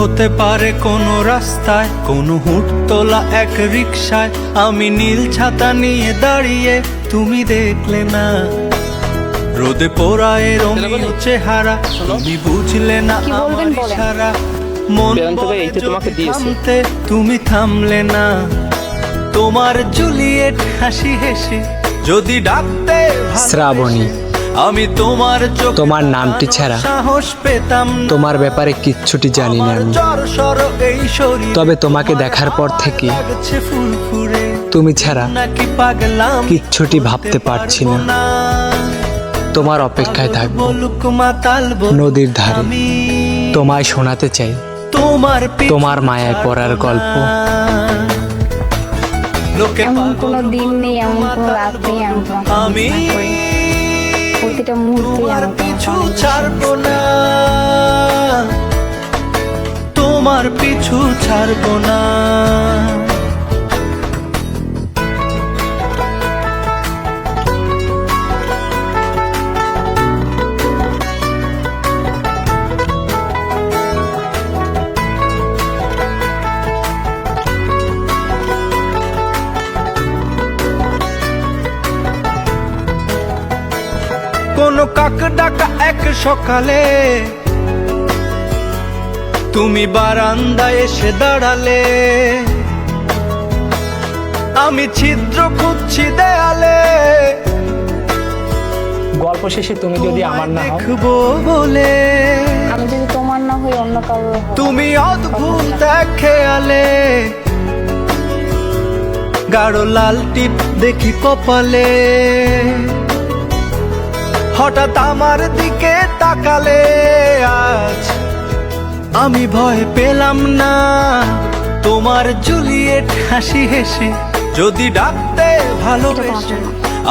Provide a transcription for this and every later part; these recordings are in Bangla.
হতে পারে কোনো রাস্তায় কোনো হুট তোলা এক রিক্সায় আমি নীল ছাতা নিয়ে দাঁড়িয়ে তুমি দেখলে না। রোদে পোড়ায় রঙিন চেহারা তুমি বুঝলে না আমার ইশারা। মন থামতে, তুমি থামলে না। তোমার জুলিয়েট হাসি হেসে যদি ডাকতে শ্রাবণী। আমি তোমার চোখে তোমার নামটি ছাড়া? সাহস পেতাম তোমার ব্যাপারে কিচ্ছুটি জানি না আমি। তবে তোমাকে দেখার পর থেকে তুমি ছাড়া নাকি পাগলাম কিচ্ছুটি ভাবতে পারছি না। তোমার অপেক্ষায় থাকব। নদীর ধারে। তোমায় শোনাতে চাই। তোমার তোমার মায়ায় পড়ার গল্প। লোকে এমন কোনো দিন নেই এমন কোনো রাত নেই তোমাকে আমি। প্রতিটা মুহূর্তে ছাড়বো না। তোমার পিছু ছাড়বো না। কাক ডাকা এক সকালে? তুমি বারান্দায় এসে দাঁড়ালে। আমি ছিদ্র খুঁজছি দেয়ালে। গল্প শেষে তুমি যদি আমার না দেখব বলে। আমি যদি তোমার না হই অন্য হই, তুমি অদ্ভুত খেয়ালে। গাঢ় লাল টিপ দেখি কপালে। হঠাৎ আমার দিকে তাকালে আজ আমি ভয় পেলাম না। তোমার জুলিয়েট হাসি হেসে যদি ডাকতে ভালোবেসে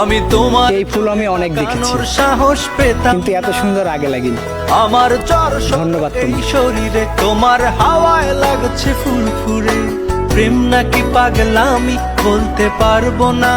আমি তোমার এই ফুল আমি অনেক দেখেছি। সাহস পেতাম। কিন্তু এত সুন্দর আগে লাগেনি। আমার চর ধন্যবাদ তুমি শরীরে তোমার হাওয়ায় লাগছে ফুরফুরে প্রেম নাকি পাগলামি বলতে পারব না।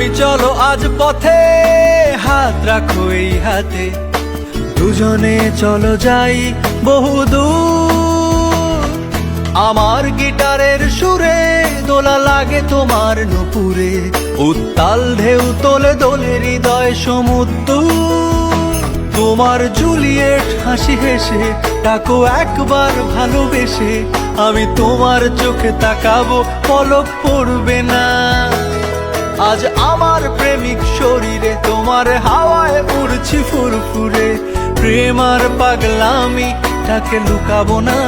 নামি চলো আজ পথে, হাত রাখো এই হাতে। দুজনে চলো যাই বহুদূর আমার গিটারের সুরে দোলা লাগে তোমার নুপুরে। উত্তাল ঢেউ তোলে দোলে হৃদয় সমুদ্র। তোমার জুলিয়েট হাসি হেসে ডাকো একবার ভালোবেসে। আমি তোমার চোখে তাকাবো, পলক পড়বে না। আজ আমার প্রেমিক শরীরে তোমার হাওয়ায় উড়ছি ফুরফুরে। প্রেম আর পাগলামি তাকে লুকাবো না।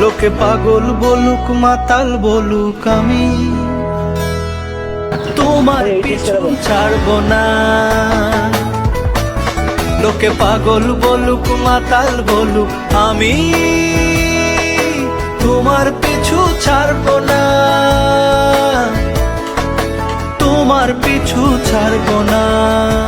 লোকে পাগল বলুক মাতাল বলুক আমি। তোমার পিছু ছাড়বো না। লোকে পাগল বলুক মাতাল বলুক আমি। তোমার পিছু ছাড়বো না। তোমার পিছু না।